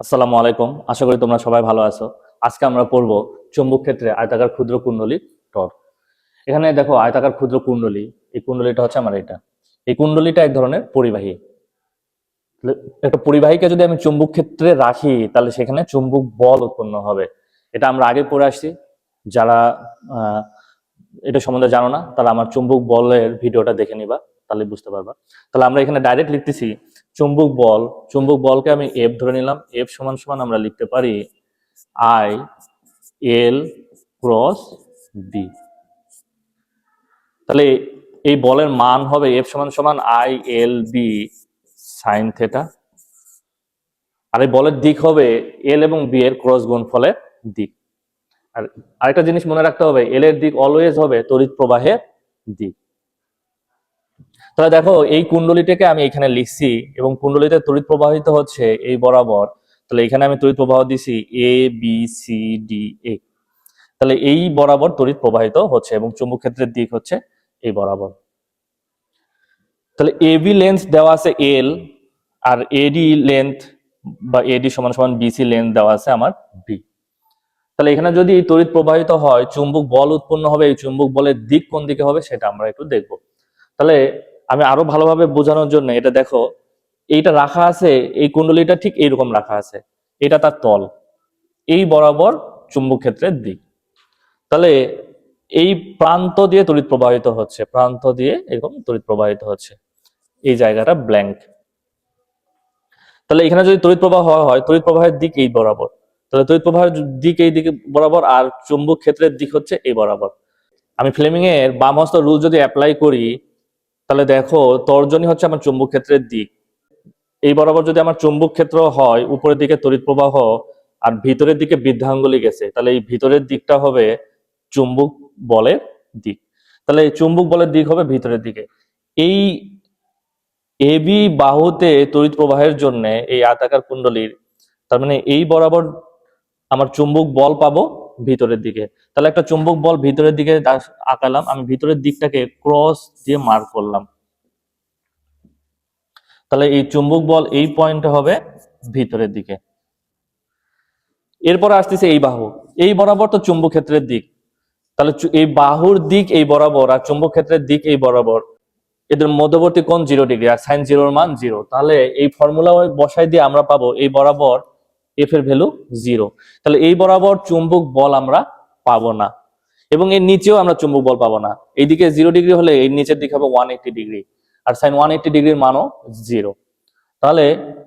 আসসালামু আলাইকুম। আশা করি তোমরা সবাই ভালো আছো। আজকে আমরা পড়ব চুম্বক ক্ষেত্রে আয়তাকার ক্ষুদ্র কুণ্ডলী টর। এখানে দেখো আয়তাকার ক্ষুদ্র কুণ্ডলী, এই কুণ্ডলীটা হচ্ছে আমার এটা। এই কুণ্ডলীটা এক ধরনের পরিবাহী। একটা পরিবাহীকে যদি আমি চুম্বক ক্ষেত্রে রাখি, তাহলে সেখানে চুম্বক বল উৎপন্ন হবে। এটা আমরা আগে পড়ে আসছি। যারা এটা সম্বন্ধে জানো না তাহলে আমার চুম্বক বলের ভিডিওটা দেখে নিবা, তাহলে বুঝতে পারবা। তাহলে আমরা এখানে ডাইরেক্ট লিখতেছি চুম্বক বল, চুম্বক বলকে আমি এফ ধরে নিলাম। এফ সমান সমান আমরা লিখতে পারি আই এল ক্রস বি তাহলে এই বলের মান হবে এফ সমান সমান I L B sine theta আর এই বলের দিক হবে এল এবং বি এর ক্রস গুণফলের দিক। আর আরেকটা জিনিস মনে রাখতে হবে এল এর দিক অলওয়েজ হবে তড়িৎ প্রবাহের দিক। তাহলে দেখো, এই কুণ্ডলীটাকে আমি এখানে লিখছি এবং কুণ্ডলীতে তড়িৎ প্রবাহিত হচ্ছে এই বরাবর। তাহলে এখানে আমি তড়িৎ প্রবাহ দিছি A B C D A তাহলে এই বরাবর তড়িৎ প্রবাহিত হচ্ছে এবং চুম্বক ক্ষেত্রের দিক হচ্ছে এই বরাবর। তাহলে এবি লেন্থ দেওয়া আছে এল আর এডি লেন্থ বা এডি সমান সমান বিসি লেন্থ দেওয়া আছে আমার বি তাহলে এখানে যদি তড়িৎ প্রবাহিত হয়, চুম্বক বল উৎপন্ন হবে, এই চুম্বক বলের দিক কোন দিকে হবে সেটা আমরা একটু দেখব। তাহলে আমি আরও ভালোভাবে বোঝানোর জন্য এটা দেখো, এইটা রাখা আছে, এই কুণ্ডলীটা ঠিক এইরকম রাখা আছে, এটা তার তল, এই বরাবর চুম্বক ক্ষেত্রের দিক। তাহলে এই প্রান্ত দিয়ে তড়িৎ প্রবাহিত হচ্ছে, প্রান্ত দিয়ে এরকম তড়িৎ প্রবাহিত হচ্ছে, এই জায়গাটা ব্ল্যাঙ্ক তাহলে এখানে যদি তড়িৎ প্রবাহ হয় তড়িৎ প্রবাহের দিক এই বরাবর, তাহলে তড়িৎ প্রবাহের দিক এই দিকে বরাবর আর চুম্বক ক্ষেত্রের দিক হচ্ছে এই বরাবর। আমি ফ্লেমিং এর বাম হস্ত রুল যদি অ্যাপ্লাই করি তাহলে দেখো, তর্জনী হচ্ছে আমার চুম্বক ক্ষেত্রের দিক। এই বরাবর যদি আমার চুম্বক ক্ষেত্র হয়, উপরের দিকে তড়িৎ প্রবাহ আর ভিতরের দিকে বৃদ্ধাঙ্গুলি গেছে, তাহলে এই ভিতরের দিকটা হবে চুম্বক বলের দিক। তাহলে এই চুম্বক বলের দিক হবে ভিতরের দিকে। এই এবি বাহুতে তড়িৎ প্রবাহের জন্য এই আতাকার কুণ্ডলীর, তার মানে এই বরাবর আমার চুম্বক বল পাবো ভিতরের দিকে। তাহলে একটা চুম্বক বল ভিতরের দিকে আঁকালাম, আমি ভিতরের দিকটাকে ক্রস দিয়ে মার্ক করলাম। তাহলে এই চুম্বক বল এই পয়েন্টে হবে ভিতরের দিকে। এরপর আসতেছে এই বাহু। এই বরাবর তো চুম্বক ক্ষেত্রের দিক। তাহলে এই বাহুর দিক এই বরাবর আর চুম্বক ক্ষেত্রের দিক এই বরাবর। এদের মধ্যবর্তী কোণ জিরো ডিগ্রি আর সাইন জিরোর মান জিরো তাহলে এই ফর্মুলা বসাই দিয়ে আমরা পাবো এই বরাবর এফ এর ভ্যালু জিরো তাহলে এই বরাবর চুম্বক বল আমরা পাবো না। এবং এর নিচেও আমরা চুম্বক বল পাবো না। এইদিকে জিরো ডিগ্রি হলে এর নিচের দিকে হবে ওয়ান এইটি ডিগ্রি আর সাইন ওয়ান এইটি ডিগ্রির মানও জিরো তাহলে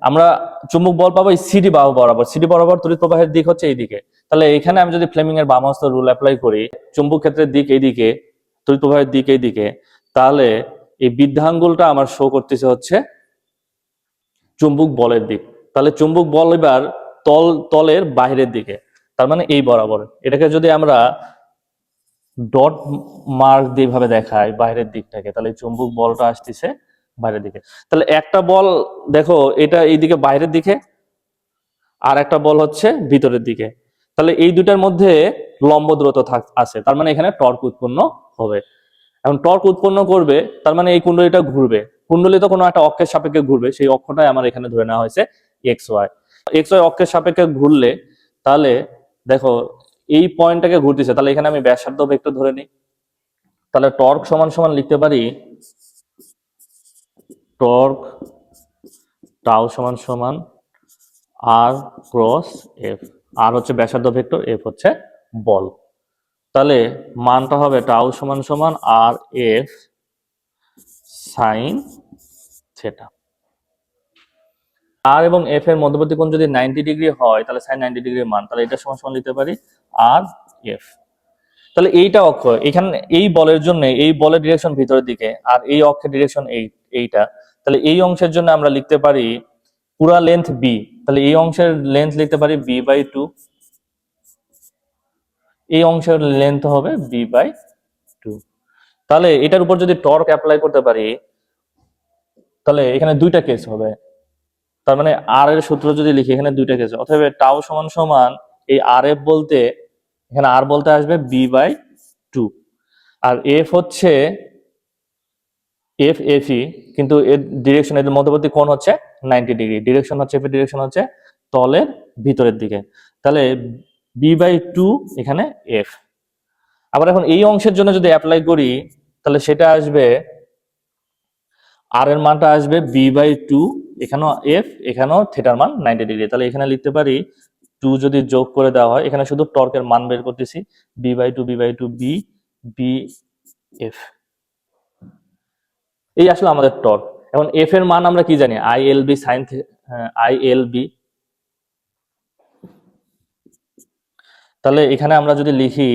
আমরা চুম্বক বল পাবো এই সিডি বাহু বরাবর। সিডি বরাবর তড়িৎ প্রবাহের দিক হচ্ছে এইদিকে। তাহলে এখানে আমি যদি ফ্লেমিং এর বাম হস্ত রুল অ্যাপ্লাই করি, চুম্বক ক্ষেত্রের দিক এইদিকে, তড়িৎ প্রবাহের দিক এইদিকে, তাহলে এই বৃদ্ধাঙ্গুলটা আমার শো করতেছে হচ্ছে চুম্বক বলের দিক। তাহলে চুম্বক বল এবার তল, তলের বাইরের দিকে। তার মানে এই বরাবর। এটাকে যদি আমরা ডট মার্ক দিয়ে ভাবে দেখাই বাইরের দিকটাকে, তাহলে চুম্বক বলটা আসতেছে বাইরের দিকে। তাহলে একটা বল, দেখো, এটা এইদিকে বাইরের দিকে, আর একটা বল হচ্ছে ভিতরের দিকে। তাহলে এই দুটার মধ্যে লম্ব দূরত্ব থাক, আছে। তার মানে এখানে টর্ক উৎপন্ন হবে। এখন টর্ক উৎপন্ন করবে, তার মানে এই কুণ্ডলীটা ঘুরবে। কুণ্ডলী তো কোনো একটা অক্ষের সাপেক্ষে ঘুরবে, সেই অক্ষটাই আমার এখানে ধরে নেওয়া হয়েছে এক্স ওয়াই। এক্স ওয়াই অক্ষের সাপেক্ষে ঘুরলে, তাহলে দেখো এই পয়েন্টটাকে ঘুরতেছে, তাহলে এখানে আমি ব্যাসার্ধ ভেক্টর ধরে নিই। তাহলে টর্ক সমান সমান লিখতে পারি টর্ক টাও সমান সমান আর ক্রস এফ আর হচ্ছে ব্যাসার্ধ ভেক্টর এফ হচ্ছে বল। তাহলে মানটা হবে টাউ সমান সমান R F sine theta R এবং এফ এর মধ্যবর্তী কোণ যদি নাইনটি ডিগ্রি হয়, তাহলে সাইন নাইনটি ডিগ্রির মান, তাহলে এটা সমান সমান লিখতে পারি আর এফ তাহলে এইটা অক্ষ এখানে এই বলের জন্য, এই বলের ডিরেকশন ভিতরের দিকে, আর এই অক্ষের ডিরেকশন এই, এইটা। তাহলে এই অংশের জন্য আমরা লিখতে পারি পুরা লেন্থ বি তাহলে এই অংশের লেন্থ লিখতে পারি বি বাই টু এই অংশের লেন্থ হবে বি বাই টু তাহলে এটার উপর যদি টর্ক অ্যাপ্লাই করতে পারি, তাহলে এখানে দুইটা কেস হবে। তার মানে আর এর সূত্র যদি লিখি, এখানে দুইটা কেস অথবা টাও সমান সমান এই আর এফ বলতে, এখানে আর বলতে আসবে বি বাই টু আর এফ হচ্ছে এফ এফ কিন্তু এর ডিরেকশন এর মধ্যবর্তী কোণ হচ্ছে নাইনটি ডিগ্রি ডিরেকশন হচ্ছে এফ ডিরেকশন হচ্ছে তলের ভিতরের দিকে। তাহলে বি বাই টু এখানে এফ আবার এখন এই অংশের জন্য যদি অ্যাপ্লাই করি, তাহলে সেটা আসবে আর এর মানটা আসবে বি বাই টু এখানেও এফ এখানেও থিটার মান নাইনটি ডিগ্রি তাহলে এখানে লিখতে পারি টু যদি যোগ করে দেওয়া হয়, এখানে শুধু টর্কের মান বের করতেছি B by two B by two B B F এই আসলে আমাদের টর্ক এখন এফ এর মান আমরা কি জানি? I L B sine I L B তাহলে এখানে আমরা যদি লিখি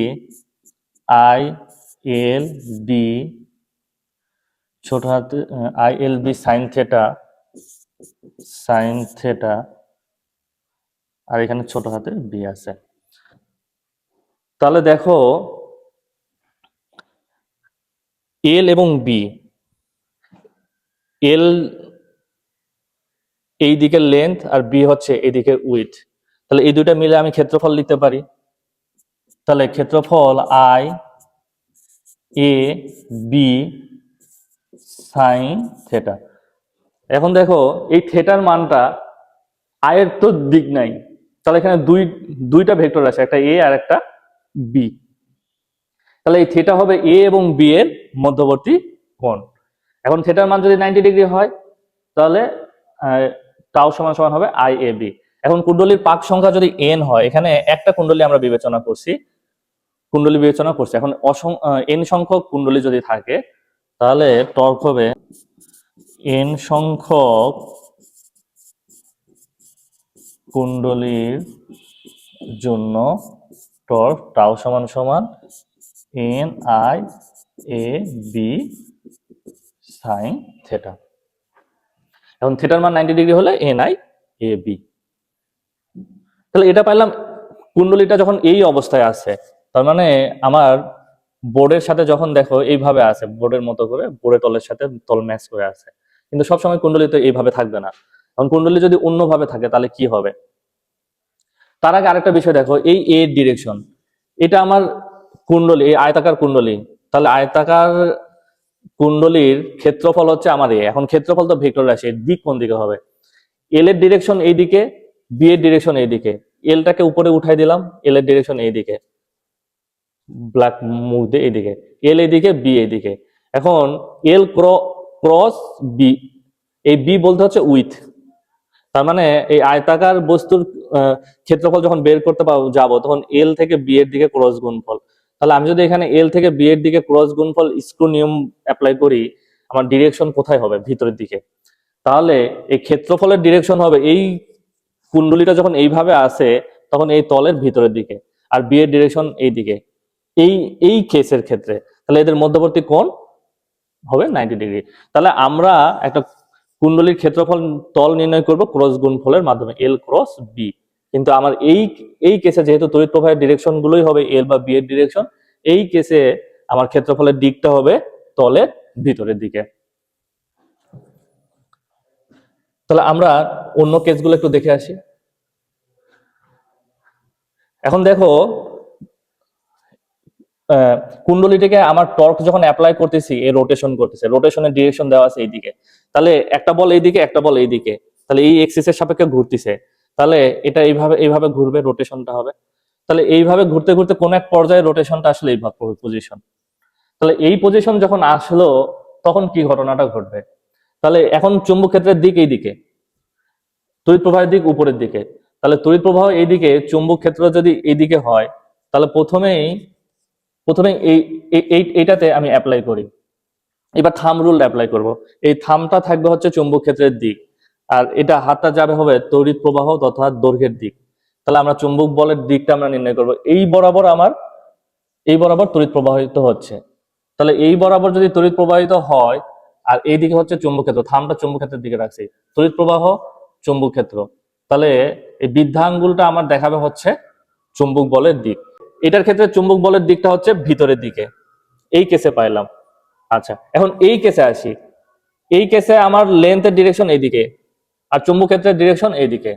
আই এল বি ছোট হাতে I L B sine theta sine theta আর এখানে ছোট হাতে বি আছে। তাহলে দেখো এল এবং বি এল এই দিকের লেন্থ আর বি হচ্ছে এদিকে উইথ তাহলে এই দুইটা মিলে আমি ক্ষেত্রফল লিখতে পারি। তাহলে ক্ষেত্রফল I A B sine theta এখন দেখো, এই থেটার মানটা আয়ের তো দিক নাই। তাহলে এখানে দুই, দুইটা ভেক্টর আছে, একটা এ আর একটা বি তাহলে এই থেটা হবে এ এবং বি এর মধ্যবর্তী কোণ। এখন থেটার মান যদি নাইনটি ডিগ্রি হয়, তাহলে টাও সমান সমান হবে আই এ বি এখন কুণ্ডলীর পাক সংখ্যা যদি এন হয়, এখানে একটা কুণ্ডলী আমরা বিবেচনা করছি, কুণ্ডলী বিবেচনা করছি। এখন এন সংখ্যক কুণ্ডলী যদি থাকে, তাহলে টর্ক হবে এন সংখ্যক কুণ্ডলীর জন্য টর্ক টাও সমান সমান N I A B sine theta. এখন থেটার মান নাইনটি ডিগ্রি হলে এন আই এ বি। তাহলে এটা পাইলাম, কুণ্ডলীটা যখন এই অবস্থায় আছে, তার মানে আমার বোর্ডের সাথে যখন দেখো এইভাবে আছে, বোর্ডের মতো করে, বোর্ডের তলের সাথে তল ম্যাচ করে আছে। কিন্তু সবসময় কুণ্ডলী তো এইভাবে থাকবে না। এখন কুণ্ডলী যদি অন্যভাবে থাকে, তাহলে কি হবে? তার আগে আরেকটা বিষয় দেখো, এই এ ডিরেকশন এটা আমার কুণ্ডলী, এই আয়তাকার কুণ্ডলী, তাহলে আয়তাকার কুণ্ডলীর ক্ষেত্রফল হচ্ছে আমার এ এখন ক্ষেত্রফল তো ভেক্টর রাশি দিক কোন দিকে হবে? এল এর ডিরেকশন এইদিকে বি এর ডিরেকশন এইদিকে এলটাকে উপরে উঠাই দিলাম এল এর ডিরেকশন এইদিকে ব্ল্যাক মুখ দিয়ে এইদিকে এল এইদিকে বি এইদিকে। এখন এল ক্রস বি এই বি বলতে হচ্ছে উইথ তার মানে এই আয়তাকার বস্তুর ক্ষেত্রফল যখন বের করতে যাব, তখন এল থেকে বি এর দিকে ক্রস গুণফল। তাহলে আমি যদি এখানে এল থেকে বি এর দিকে ক্রস গুণফল স্ক্রু নিয়ম অ্যাপ্লাই করি, আমার ডিরেকশন কোথায় হবে? ভিতরের দিকে। তাহলে এই ক্ষেত্রফলের ডিরেকশন হবে এই কুণ্ডলীটা যখন এইভাবে আসে, তখন এই তলের ভিতরের দিকে, আর বি এর ডিরেকশন এই দিকে। এই এই কেসের ক্ষেত্রে। তাহলে এদের মধ্যবর্তী কোণ হবে নাইনটি ডিগ্রি তাহলে আমরা একটা কুণ্ডলীর ক্ষেত্রফল তল নির্ণয় করব ক্রস গুণফলের মাধ্যমে এল ক্রস বি কিন্তু আমার এই এই কেসে যেহেতু তড়িৎ প্রবাহের ডিরেকশন গুলোই হবে এল বা বি এর ডিরেকশন এই কেসে আমার ক্ষেত্রফলের দিকটা হবে তলের ভিতরের দিকে। তাহলে আমরা অন্য কেসগুলো একটু দেখে আসি। এখন দেখো কুণ্ডলীটিকে আমার টর্ক যখন অ্যাপ্লাই করতেছি এ রোটেশন করতেছে রোটেশনের ডিরেকশন দেওয়া আছে এইদিকে। তাহলে একটা বল এইদিকে, একটা বল এইদিকে। তাহলে এই এক্সিসের সাপেক্ষে ঘুরতেছে। তাহলে এটা এইভাবে এইভাবে ঘুরবে রোটেশনটা হবে। তাহলে এইভাবে ঘুরতে ঘুরতে কোন এক পর্যায়ে রোটেশনটা আসলে এইভাবে পজিশন তাহলে এই পজিশন যখন আসলো, তখন কি ঘটনাটা ঘটবে? তাহলে এখন চুম্বক ক্ষেত্রের দিক এইদিকে। তড়িৎ প্রবাহের দিক উপরের দিকে। তাহলে তড়িৎ প্রবাহ এইদিকে চুম্বক ক্ষেত্র যদি এইদিকে হয়, তাহলে প্রথমেই প্রথমে এই, এই- এই- এইটাতে আমি অ্যাপ্লাই করি। এবার থাম রুল অ্যাপ্লাই করব। এই থামটা থাকবে হচ্ছে চুম্বক ক্ষেত্রের দিক। আর এটা হাতটা যাবে হবে তড়িৎ প্রবাহ তথা দৈর্ঘ্যের দিক। তাহলে আমরা চুম্বক বলের দিকটা আমরা নির্ণয় করব। এই বরাবর আমার, এই বরাবর তড়িৎ প্রবাহিত হচ্ছে। তাহলে এই বরাবর যদি তড়িৎ প্রবাহিত হয়, আর এই দিকে হচ্ছে চুম্বক ক্ষেত্র থামটা চুম্বক ক্ষেত্রের দিকে রাখছি। তড়িৎ প্রবাহ চুম্বক ক্ষেত্র তাহলে এই বৃদ্ধাঙ্গুলটা আমার দেখাবে হচ্ছে চুম্বক বলের দিক। এটার ক্ষেত্রে চুম্বক বলের দিকটা হচ্ছে ভিতরের দিকে। এই কেসে পাইলাম। আচ্ছা এখন এই কেসে আসি। এই কেসে আমার লেন্থের ডিরেকশন এইদিকে আর চুম্বক ক্ষেত্রের ডিরেকশন এইদিকে।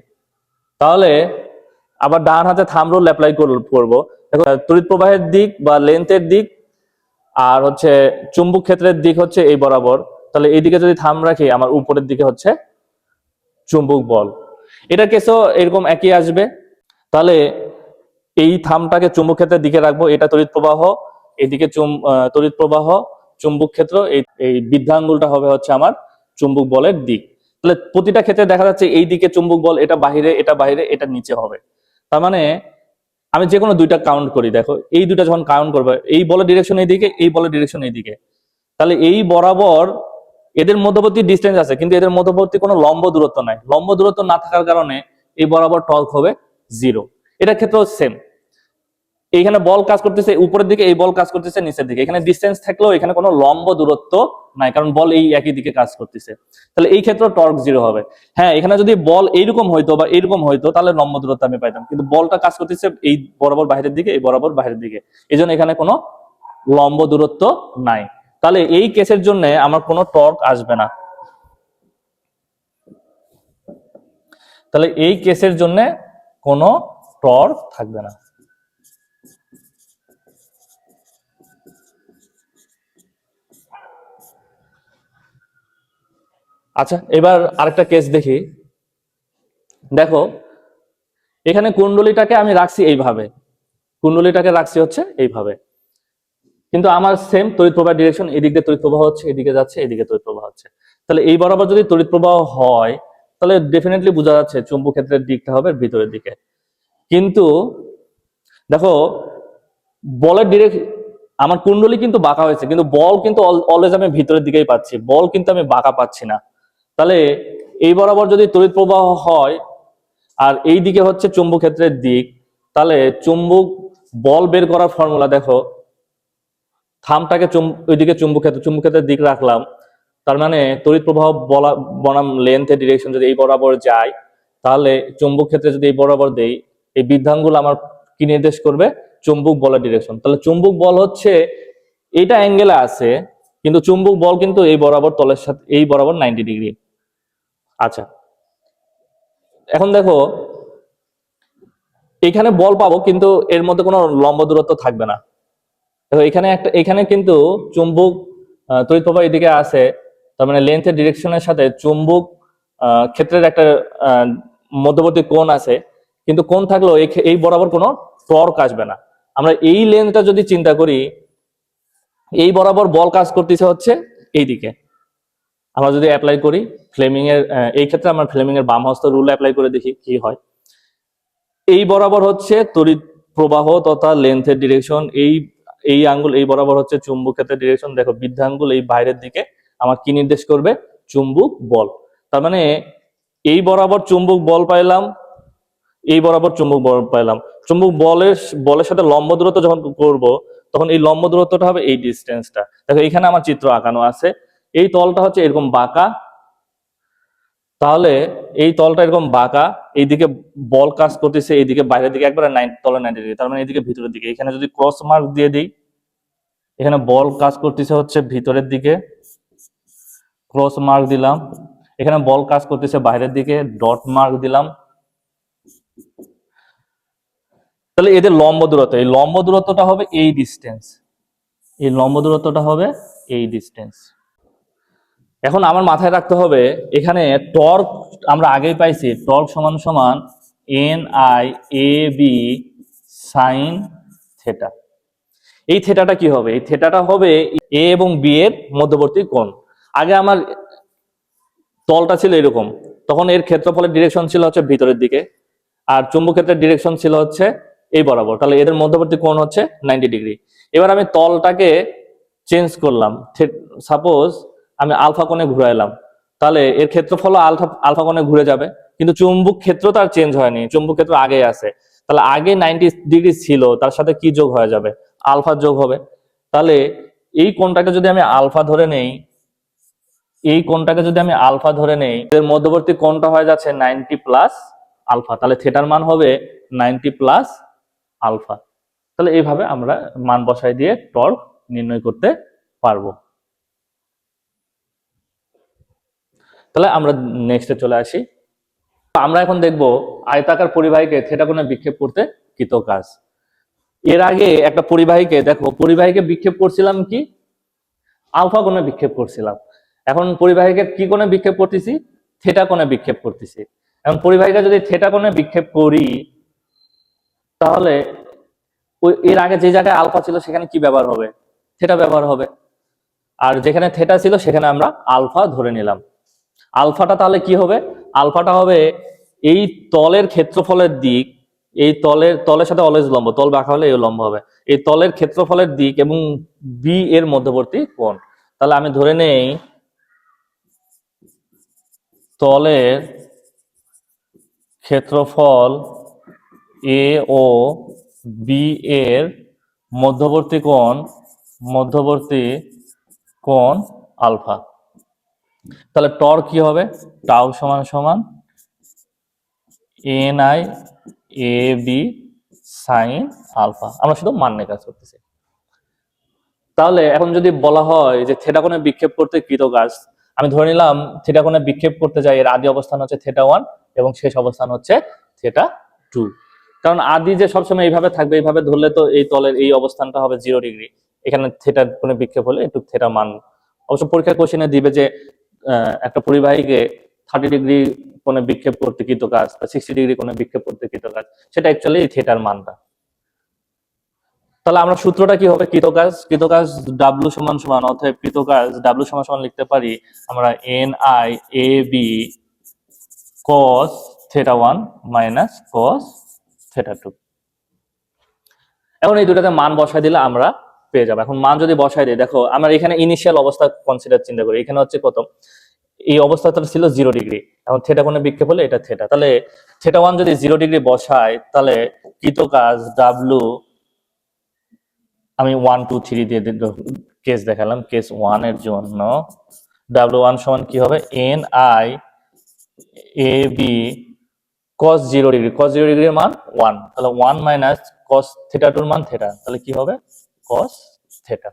তাহলে আবার ডান হাতে থাম রুল অ্যাপ্লাই করব। দেখো, তড়িৎ প্রবাহের দিক বা লেন্থের দিক আর হচ্ছে চুম্বক ক্ষেত্রের দিক হচ্ছে এই বরাবর। তাহলে এইদিকে যদি থাম রাখি, আমার উপরের দিকে হচ্ছে চুম্বক বল। এটা কেসও এরকম একই আসবে। তাহলে এই থামটাকে চুম্বক ক্ষেত্রের দিকে রাখব, এটা তড়িৎ প্রবাহ, এদিকে চুম তড়িৎ প্রবাহ, চুম্বক ক্ষেত্র, এই এই বৃদ্ধাঙ্গুলটা হবে হচ্ছে আমার চুম্বক বলের দিক। তাহলে প্রতিটা ক্ষেত্রে দেখা যাচ্ছে এই দিকে চুম্বক বল, এটা বাহিরে এটা বাহিরে, এটা নিচে হবে। তার মানে আমি যে কোনো দুইটা কাউন্ট করি, দেখো, এই দুইটা যখন কাউন্ট করবে, এই বলের ডিরেকশন এইদিকে, এই বলের ডিরেকশন এইদিকে। তাহলে এই বরাবর এদের মধ্যবর্তী ডিস্টেন্স আছে, কিন্তু এদের মধ্যবর্তী কোনো লম্ব দূরত্ব নাই। লম্ব দূরত্ব না থাকার কারণে এই বরাবর টর্ক হবে জিরো এটার ক্ষেত্রেও সেম এইখানে বল কাজ করতেছে, উপরের দিকে এই বল কাজ করতেছে, নিচের দিকে। এখানে ডিস্টেন্স থাকলেও এখানে কোনো লম্ব দূরত্ব নাই, কারণ বল এই একই দিকে কাজ করতেছে। তাহলে এই ক্ষেত্রে টর্ক জিরো হবে। হ্যাঁ এখানে যদি বল এইরকম হইতো বা এইরকম হইতো, তাহলে লম্ব দূরত্ব আমি পাইতাম। কিন্তু বলটা কাজ করতেছে এই বরাবর বাইরের দিকে, এই বরাবর বাইরের দিকে। এই এখানে কোনো লম্ব দূরত্ব নাই। তাহলে এই কেসের জন্য আমার কোনো টর্ক আসবে না। তাহলে এই কেসের জন্য কোনো টর্ক থাকবে না। আচ্ছা এবার আরেকটা কেস দেখি। দেখো, এখানে কুণ্ডলিটাকে আমি রাখছি এইভাবে। কুণ্ডলিটাকে রাখছি হচ্ছে এইভাবে। কিন্তু আমার সেম তড়িৎ প্রবাহ ডিরেকশন এদিক তড়িৎ প্রবাহ হচ্ছে, এদিকে যাচ্ছে, এদিকে তড়িৎ প্রবাহ হচ্ছে। তাহলে এই বরাবর যদি তড়িৎ প্রবাহ হয়, তাহলে ডেফিনেটলি বোঝা যাচ্ছে চুম্বক ক্ষেত্রের দিকটা হবে ভিতরের দিকে। কিন্তু দেখো, বলের ডিরেক্ট আমার কুণ্ডলী কিন্তু বাঁকা হয়েছে, কিন্তু বল কিন্তু অলওয়েজ আমি ভিতরের দিকেই পাচ্ছি, বল কিন্তু আমি বাঁকা পাচ্ছি না। তাহলে এই বরাবর যদি তড়িৎ প্রবাহ হয়, আর এই দিকে হচ্ছে চুম্বক ক্ষেত্রের দিক, তাহলে চুম্বক বল বের করার ফর্মুলা দেখো। থামটাকে ওইদিকে চুম্বক ক্ষেত্র, চুম্বক ক্ষেত্রের দিক রাখলাম। তার মানে তড়িৎ প্রবাহ বলা, বনাম লেন্থের ডিরেকশন যদি এই বরাবর যায়, তাহলে চুম্বক ক্ষেত্রে যদি এই বরাবর দেই, এই বৃদ্ধাঙ্গুল আমার কি নির্দেশ করবে? চুম্বক বলের ডিরেকশন তাহলে চুম্বক বল হচ্ছে এটা অ্যাঙ্গেলে আছে, কিন্তু চুম্বক বল কিন্তু এই বরাবর তলের সাথে, এই বরাবর নাইনটি ডিগ্রি আচ্ছা। এখন দেখো, এখানে বল পাবো, কিন্তু এর মধ্যে কোনো লম্ব দূরত্ব থাকবে না। দেখো, এখানে একটা, এখানে কিন্তু চুম্বক তড়িৎ প্রবাহ এদিকে আছে, তার মানে লেন্থের ডিরেকশনের সাথে চুম্বক ক্ষেত্রের একটা মধ্যবর্তী কোণ আছে, কিন্তু কোণ থাকলেও এই বরাবর কোনো টর্ক আসবে না। আমরা এই লেন্থটা যদি চিন্তা করি, এই বরাবর বল কাজ করতেছে হচ্ছে এই আমরা যদি অ্যাপ্লাই করি ফ্লেমিং এর এই ক্ষেত্রে আমরা ফ্লেমিং এর বাম হস্ত রুল অ্যাপ্লাই করে দেখি কি হয়। এই বরাবর হচ্ছে তড়িৎ প্রবাহ তথা লেন্থের ডিরেকশন এই এই আঙ্গুল, এই বরাবর হচ্ছে চুম্বক ক্ষেত্রের ডিরেকশন দেখো, বৃদ্ধাঙ্গুল এই বাইরের দিকে আমার কি নির্দেশ করবে? চুম্বক বল। তার মানে এই বরাবর চুম্বক বল পাইলাম, এই বরাবর চুম্বক বল পাইলাম। চুম্বক বলের বলের সাথে লম্ব দূরত্ব যখন করব, তখন এই লম্ব দূরত্বটা হবে এই ডিস্টেন্সটা দেখো, এখানে আমার চিত্র আঁকানো আছে। এই তলটা হচ্ছে এরকম বাঁকা। তাহলে এই তলটা এরকম বাঁকা, এইদিকে বল কাজ করতেছে, এইদিকে বাইরের দিকে একবারে নাইন তলে নাইনটি ডিগ্রি তার মানে এইদিকে ভিতরের দিকে। এখানে যদি ক্রস মার্ক দিয়ে দিই, এখানে বল কাজ করতেছে হচ্ছে ভিতরের দিকে। ক্রস মার্ক দিলাম, এখানে বল কাজ করতেছে বাইরের দিকে ডট মার্ক দিলাম। তাহলে এদের লম্ব দূরত্ব, এই লম্ব দূরত্বটা হবে এই ডিস্টেন্স এই লম্ব দূরত্বটা হবে এই ডিস্টেন্স এখন আমার মাথায় রাখতে হবে, এখানে টর্ক আমরা আগেই পাইছি, টর্ক সমান সমান N I A B sine theta এই থেটাটা কি হবে? এই থেটাটা হবে এ এবং বি এর মধ্যবর্তী কোণ। আগে আমার তলটা ছিল এরকম, তখন এর ক্ষেত্রফলের ডিরেকশন ছিল হচ্ছে ভিতরের দিকে, আর চুম্বক ক্ষেত্রের ডিরেকশন ছিল হচ্ছে এই বরাবর, তাহলে এদের মধ্যবর্তী কোণ হচ্ছে নাইনটি ডিগ্রি এবার আমি তলটাকে চেঞ্জ করলাম সাপোজ আমি আলফা কোণে ঘুরাইলাম তাহলে এর ক্ষেত্রফল আলফা আলফা কোণে ঘুরে যাবে। কিন্তু চুম্বক ক্ষেত্র তার চেঞ্জ হয়নি। চুম্বক ক্ষেত্র আগে আছে। তাহলে আগে নাইনটি ডিগ্রি ছিল, তার সাথে কি যোগ হয়ে যাবে? আলফা যোগ হবে। তাহলে এই কোণটাকে যদি আমি আলফা ধরে নেই, এই কোণটাকে যদি আমি আলফা ধরে নেই, এর মধ্যবর্তী কোণটা হয়ে যাচ্ছে নাইনটি প্লাস আলফা। তাহলে থেটার মান হবে নাইনটি প্লাস আলফা। তাহলে এইভাবে আমরা মান বসাই দিয়ে টর্ক নির্ণয় করতে পারব। তাহলে আমরা নেক্সটে চলে আসি। আমরা এখন দেখব আয়তাকার পরিবাহীকে থেটা কোণে বিক্ষেপ করতে কৃত কাজ। এর আগে একটা পরিবাহীকে, দেখো, পরিবাহীকে বিক্ষেপ করছিলাম কি? আলফা কোণে বিক্ষেপ করছিলাম। এখন পরিবাহীকে কি কোণে বিক্ষেপ করতেছি? থেটা কোণে বিক্ষেপ করতেছি। এখন পরিবাহীকে যদি থেটা কোণে বিক্ষেপ করি, তাহলে ওই, এর আগে যে জায়গায় আলফা ছিল, সেখানে কি ব্যবহার হবে? থেটা ব্যবহার হবে। আর যেখানে থেটা ছিল, সেখানে আমরা আলফা ধরে নিলাম। আলফাটা তাহলে কি হবে? আলফাটা হবে এই তলের ক্ষেত্রফলের দিক, এই তলের তলের সাথে অলওয়েজ লম্ব, তল বাঁকা হলে এই লম্ব হবে। এই তলের ক্ষেত্রফলের দিক এবং বি এর মধ্যবর্তী কোণ। তাহলে আমি ধরে নেই, তলের ক্ষেত্রফল এ ও বি এর মধ্যবর্তী কোণ মধ্যবর্তী কোণ আলফা। তাহলে টর কি হবে? টাউ সমান সমান N I A B sine alpha আমরা শুধু মান কাজ করতেছি। তাহলে এখন যদি বলা হয় যে থেটা কোণে বিক্ষেপ করতে কৃত কাজ আমি ধরে নিলাম থেটা কোণে বিক্ষেপ করতে যাই, এর আদি অবস্থান হচ্ছে থেটা ওয়ান এবং শেষ অবস্থান হচ্ছে থেটা টু কারণ আদি যে সবসময় এইভাবে থাকবে, এইভাবে ধরলে তো এই তলের এই অবস্থানটা হবে জিরো ডিগ্রি এখানে থেটা কোণে বিক্ষেপ হলে একটু থেটা মান। অবশ্য পরীক্ষা কোশ্চেনে দিবে যে একটা পরিবাহীকে থার্টি ডিগ্রি কোণে বিক্ষেপ করতে কৃত কাজ বা সিক্সটি ডিগ্রি কোণে বিক্ষেপ করতে কৃত কাজ, সেটা অ্যাকচুয়ালি থেটার মানটা। তাহলে আমরা সূত্রটা কি হবে? কৃতকাজ কৃতকাজ ডাব্লু সমান সমান অর্থাৎ কৃতকাজ ডাব্লু সমান সমান লিখতে পারি আমরা N I A B cos theta one minus cos theta two এখন এই দুটাতে মান বসাই দিলে আমরা পেয়ে যাব। এখন মান যদি বসাই দিই, দেখো, আমরা এখানে ইনিশিয়াল অবস্থা কনসিডার চিন্তা করি। এখানে হচ্ছে কত এই অবস্থাটা ছিল জিরো ডিগ্রি এখন থেটা কোণে বিক্ষেপ হলে এটা থেটা তাহলে থেটা ওয়ান যদি জিরো ডিগ্রি বসাই তাহলে কৃতকাজ ডাব্লু আমি ওয়ান টু থ্রি দিয়ে কেস দেখালাম। কেস ওয়ানের জন্য ডাব্লু ওয়ান সমান কি হবে? N I A B cos zero degree cos zero ডিগ্রির মান ওয়ান তাহলে ওয়ান মাইনাস কস থেটা টুর মান থেটা তাহলে কি হবে? কস থেটা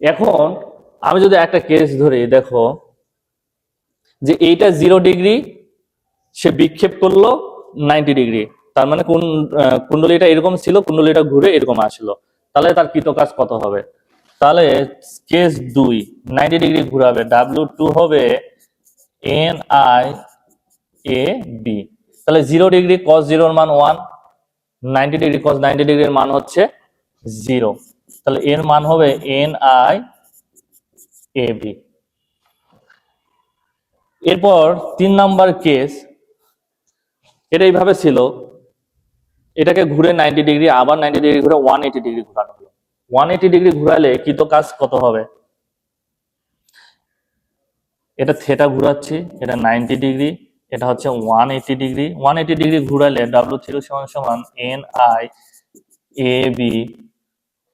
এখন আমি যদি একটা কেস ধরি, দেখো, যে এইটা জিরো ডিগ্রি সে বিক্ষেপ করল নাইনটি ডিগ্রি তার মানে কোন কুণ্ডলীটা এরকম ছিল, কুণ্ডলীটা ঘুরে এরকম আসলো। তাহলে তার কৃত কাজ কত হবে? তাহলে কেস দুই নাইনটি ডিগ্রি ঘুরাবে ডাব্লিউ টু হবে এন আই এ বি তাহলে জিরো ডিগ্রি কস জিরোর মান one ninety degree cos ninety ডিগ্রির মান হচ্ছে জিরো। তাহলে এর মান হবে এন আই এ বি এরপর তিন নাম্বার কেস এটা এইভাবে ছিল, এটাকে ঘুরে নাইনটি ডিগ্রি, আবার নাইনটি ডিগ্রি ঘুরে ওয়ান এইটি ডিগ্রি ঘুরানো হলো। ওয়ান এইটি ডিগ্রি ঘুরালে কৃত কাজ কত হবে? এটা থেটা ঘুরাচ্ছি, এটা নাইনটি ডিগ্রি এটা হচ্ছে one eighty degree one eighty degree ঘুরালে W three সমান সমান N I A B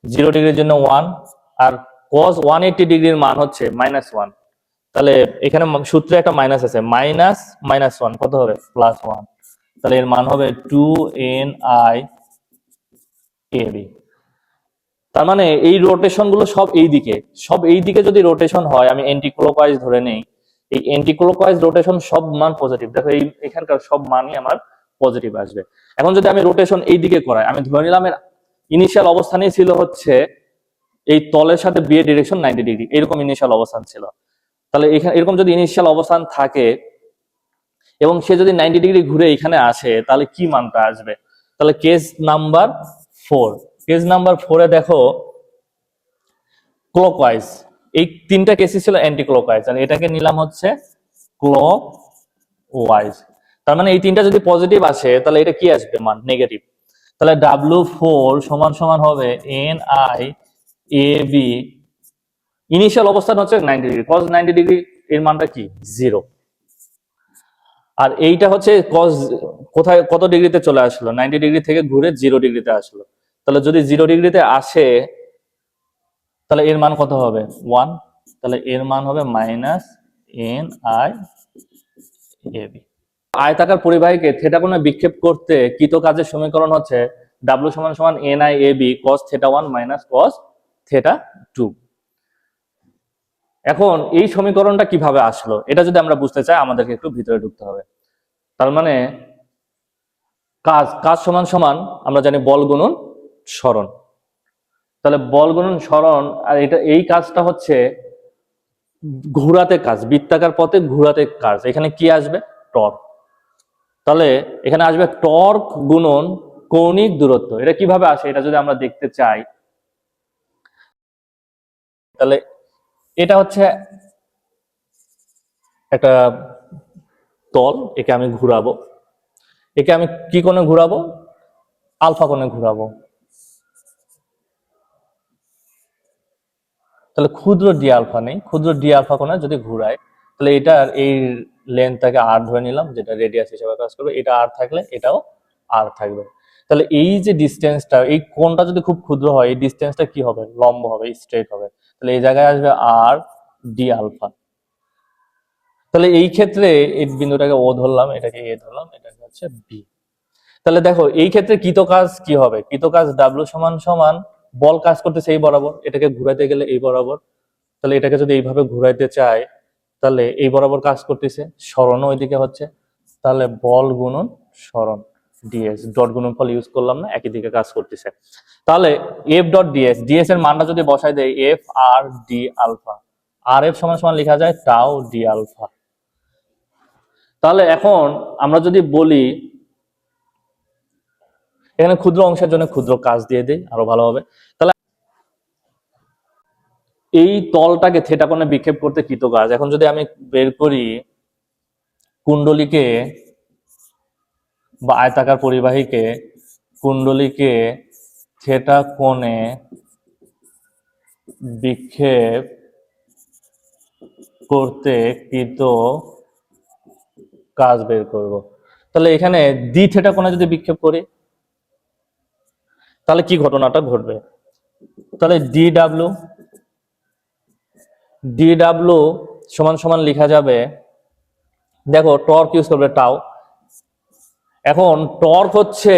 zero ডিগ্রির জন্য ওয়ান আর কস ওয়ান এইটি ডিগ্রির মান হচ্ছে মাইনাস ওয়ান তাহলে এখানে সূত্রে একটা মাইনাস আছে মাইনাস মাইনাস ওয়ান কত হবে? প্লাস ওয়ান তাহলে এর মান হবে two N I A B তার মানে এই রোটেশনগুলো সব এই দিকে সব এই দিকে যদি রোটেশন হয়, আমি এন্টি ক্লকওয়াইজ ধরে নেই এই এন্টি ক্লকওয়াইজ রোটেশন সব মান পজিটিভ দেখো এই এখানকার সব মানই আমার পজিটিভ আসবে। এখন যদি আমি রোটেশন এই দিকে করাই, আমি ধরে নিলাম এর ইনিশিয়াল অবস্থানই ছিল হচ্ছে এই তলের সাথে বিয়ে ডিরেকশন নাইনটি ডিগ্রি এরকম ইনিশিয়াল অবস্থান ছিল। তাহলে এখানে এরকম যদি ইনিশিয়াল অবস্থান থাকে এবং সে যদি নাইনটি ডিগ্রি ঘুরে এখানে আসে, তাহলে কি মানটা আসবে? তাহলে case number four case number ফোরে দেখো ক্লকওয়াইজ এই তিনটা কেসই ছিল অ্যান্টি ক্লকওয়াইজ আর এটাকে নিলাম হচ্ছে ক্লক ওয়াইজ তার মানে এই তিনটা যদি পজিটিভ আসে, তাহলে এটা কি আসবে? মান নেগেটিভ তাহলে ডাব্লু ফোর সমান সমান হবে N I A B initial অবস্থান হচ্ছে ninety degree cos ninety degree এর মানটা কি? জিরো আর এইটা হচ্ছে কজ কোথায়, কত ডিগ্রিতে চলে আসলো? নাইনটি ডিগ্রি থেকে ঘুরে জিরো ডিগ্রিতে আসলো। তাহলে যদি জিরো ডিগ্রিতে আসে তাহলে এর মান কত হবে? ওয়ান তাহলে এর মান হবে minus N I A B আয়তাকার পরিবাহীকে থেটা কোণে বিক্ষেপ করতে কৃত কাজের সমীকরণ হচ্ছে ডাব্লু সমান সমান N I A B cos theta one minus cos theta two এখন এই সমীকরণটা কীভাবে আসলো? এটা যদি আমরা বুঝতে চাই, আমাদেরকে একটু ভিতরে ঢুকতে হবে। তার মানে কাজ কাজ সমান সমান আমরা জানি বল গুণন স্মরণ তাহলে বল গুণন, স্মরণ, আর এটা, এই কাজটা হচ্ছে ঘোরাতে কাজ, বৃত্তাকার পথে ঘোরাতে কাজ। এখানে কি আসবে? টর্ক। তাহলে এখানে আসবে টর্ক গুণন কৌণিক দূরত্ব। এটা কীভাবে আসে? এটা যদি আমরা দেখতে চাই, তাহলে এটা হচ্ছে একটা তল, একে আমি ঘুরাবো। একে আমি কি কোণে ঘুরাবো? আলফা কোণে ঘুরাবো। তাহলে ক্ষুদ্র ডি আলফা নেই। ক্ষুদ্র ডি আলফা কোণে যদি ঘুরায় তাহলে এটার এই লেন্থটাকে আর ধরে নিলাম, যেটা রেডিয়াস হিসেবে কাজ করবে, এটা আর থাকলে এটাও আর থাকবে। তাহলে এই যে ডিস্টেন্সটা এই কোনটা যদি খুব ক্ষুদ্র হয়, এই ডিস্টেন্সটা কি হবে? লম্ব হবে স্ট্রেট হবে। তাহলে এই জায়গায় আসবে আর ডি আলফা তাহলে এই ক্ষেত্রে এই বিন্দুটাকে ও ধরলাম, এটাকে এ ধরলাম এটাকে হচ্ছে বি তাহলে দেখো, এই ক্ষেত্রে কৃত কাজ কি হবে? কৃত কাজ ডাব্লু সমান সমান বল কাজ করতেছে এই বরাবর, এটাকে ঘুরাইতে গেলে এই বরাবর। তাহলে এটাকে যদি এইভাবে ঘুরাইতে চায়, তাহলে এই বরাবর কাজ করতেছে, স্মরণও ওইদিকে হচ্ছে। তাহলে বল গুণন স্মরণ ডিএস ডট গুণনফল ইউজ করলাম না, একই দিকে কাজ করতেছে। তাহলে এফ ডট ডিএস ডিএস এর মানটা যদি বসাই দেয় এফ আর ডি আলফা আর এফ সমান সমান লেখা যায় টাও ডি আলফা তাহলে এখন আমরা যদি বলি এখানে ক্ষুদ্র অংশের জন্য ক্ষুদ্র কাজ দিয়ে দিই, আরও ভালো হবে। তাহলে এই তলটাকে থেটা কোণে বিক্ষেপ করতে কৃত কাজ? এখন যদি আমি বের করি কুণ্ডলীকে বা আয়তাকার পরিবাহীকে, কুণ্ডলীকে থেটা কোণে বিক্ষেপ করতে কৃত কাজ বের করব। তাহলে এখানে দ্বি থেটা কোণে যদি বিক্ষেপ করি তাহলে কি ঘটনাটা ঘটবে? তাহলে ডি ডাব্লু ডি ডাব্লু সমান সমান লেখা যাবে, দেখো টর্ক ইউজ করবে টাও এখন টর্ক হচ্ছে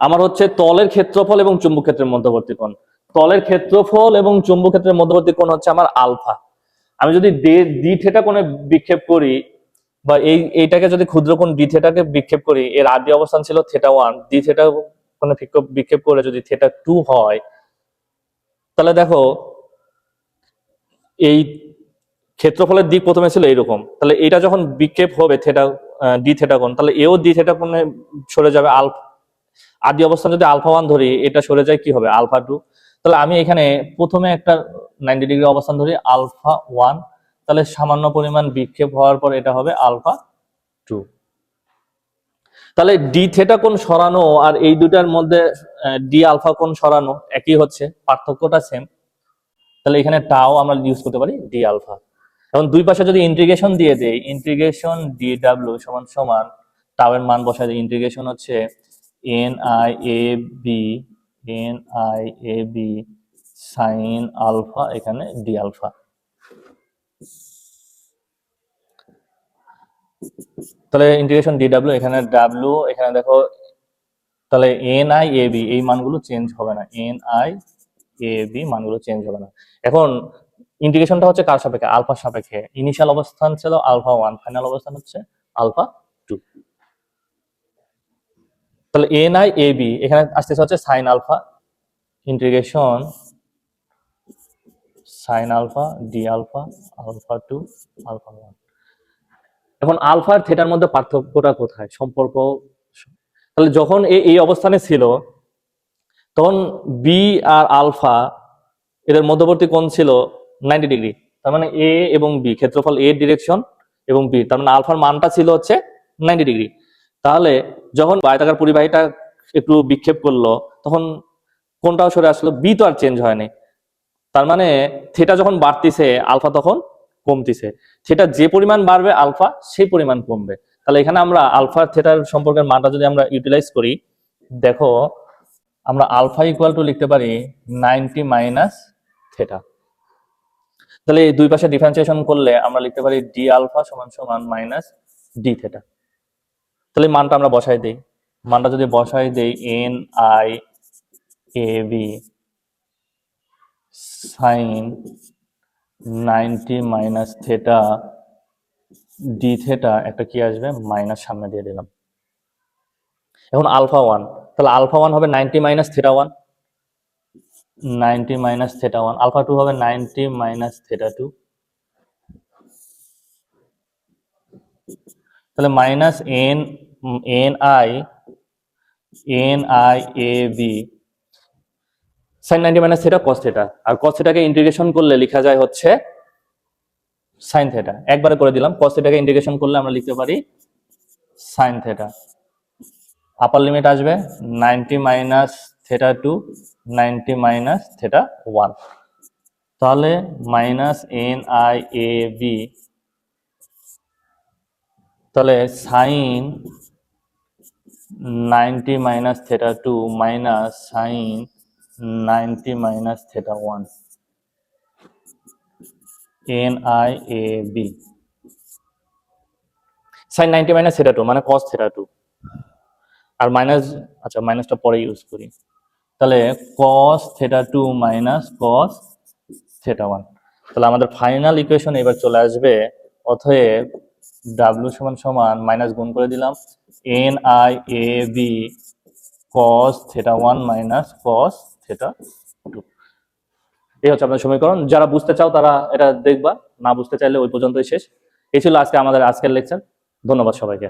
আমার হচ্ছে তলের ক্ষেত্রফল এবং চুম্বক ক্ষেত্রের মধ্যবর্তী কোণ। তলের ক্ষেত্রফল এবং চুম্বক ক্ষেত্রের মধ্যবর্তী কোণ হচ্ছে আমার আলফা। আমি যদি ডি থেটা কোণে বিক্ষেপ করি বা এই, এইটাকে যদি ক্ষুদ্র কোণ ডি থেটাকে বিক্ষেপ করি, এর আদি অবস্থান ছিল থেটা ওয়ান ডি থেটা বিক্ষেপ বিক্ষেপ করে যদি থেটা টু হয়, তাহলে দেখো, এই ক্ষেত্রফলের দিক প্রথমে ছিল এইরকম। তাহলে এটা যখন বিক্ষেপ হবে থেটা ডি থেটা কোণ, তাহলে এও ডি থেটা কোণে সরে যাবে আলফা আদি অবস্থান যদি আলফা ওয়ান ধরি, এটা সরে যায় কি হবে? আলফা টু তাহলে আমি এখানে প্রথমে একটা নাইনটি ডিগ্রি অবস্থান ধরি আলফা ওয়ান তাহলে সামান্য পরিমাণ বিক্ষেপ হওয়ার পর এটা হবে আলফা টু। তাহলে ডি থেটা কোন সরানো আর এই দুটার মধ্যে ডি আলফা কোন সরানো একই হচ্ছে, পার্থক্যটা সেম তাহলে এখানে টাও আমরা ইউজ করতে পারি ডি আলফা। এখন দুই পাশে যদি ইন্টিগ্রেশন দিয়ে দেই ইন্টিগ্রেশন ডি ডাব্লিউ সমান সমান টাও এর মান বসায় দেয় ইন্টিগ্রেশন হচ্ছে N I A B N I A B sine alpha এখানে ডি আলফা। তাহলে ইন্টিগ্রেশন ডি ডাব্লিউ এখানে ডাব্লিউ এখানে দেখো, তাহলে এন আই এ বি এই মানগুলো চেঞ্জ হবে না। এন আই এ বি মানগুলো চেঞ্জ হবে না। এখন ইন্টিগ্রেশনটা হচ্ছে কার সাপেক্ষে? আলফা সাপেক্ষে। ইনিশিয়াল অবস্থান ছিল আলফা ওয়ান ফাইনাল অবস্থান হচ্ছে আলফা টু তাহলে এন আই এ বি এখানে আসতেছে হচ্ছে sine alpha integration sine alpha D alpha alpha two alpha one এখন আলফা আর থেটার মধ্যে পার্থক্যটা কোথায়? সম্পর্ক তাহলে যখন এই অবস্থানে ছিল, তখন বি আর আলফা এদের মধ্যবর্তী কোণ ছিল নাইনটি ডিগ্রি তার মানে এ এবং বি ক্ষেত্রফল এ ডিরেকশন এবং বি তার মানে আলফার মানটা ছিল হচ্ছে নাইনটি ডিগ্রি তাহলে যখন আয়তাকার পরিবাহীটা একটু বিক্ষেপ করল, তখন কোনটাও সরে আসলো। বি তো আর চেঞ্জ হয়নি। তার মানে থেটা যখন বাড়তিছে, আলফা তখন কমতিছে। সেটা যে পরিমাণ বাড়বে আলফা সেই পরিমাণ কমবে। তাহলে এখানে আমরা আলফা থেটার সম্পর্কের মানটা যদি আমরা ইউটিলাইজ করি, দেখো, আমরা আলফা ইকুয়াল টু লিখতে পারি নাইনটি মাইনাস থেটা তাহলে দুই পাশে ডিফারেন্সিয়েশন করলে আমরা লিখতে পারি ডি আলফা সমান সমান মাইনাস ডি থেটা তাহলে মানটা আমরা বসাই দিই। মানটা যদি বসাই দেই N I A B sine ninety minus theta, D theta, একটা কি আসবে? মাইনাস সামনে দিয়ে দিলাম। এখন আলফা ওয়ান, তাহলে আলফা ওয়ান হবে ninety minus theta one. Ninety minus theta one, alpha two হবে নাইনটি মাইনাস থেটা টু। তাহলে minus N N I N I A B sine ninety minus theta cos theta R cos থেটাকে integration করলে লেখা যায় হচ্ছে sine theta একবারে করে দিলাম কস থেটাকে ইন্টিগ্রেশন করলে আমরা লিখতে পারি সাইন থেটা আপার লিমিট আসবে ninety minus theta two ninety minus theta one তাহলে minus N I A B তাহলে sine ninety minus theta two minus sine ninety minus theta one N I A B sine ninety minus theta two মানে cos theta two আর minus আচ্ছা মাইনাসটা পরে use করি। তাহলে cos theta two minus cos theta one তাহলে আমাদের final equation এবার চলে আসবে, অতএব ডাব্লু সমান সমান মাইনাস গুণ করে দিলাম। N I A B cos theta one minus cos theta two এই হচ্ছে আপনার সমীকরণ। যারা বুঝতে চাও তারা এটা দেখবা, না বুঝতে চাইলে ওই পর্যন্তই শেষ। এই ছিল আজকে আমাদের, আজকের লেকচার ধন্যবাদ সবাইকে।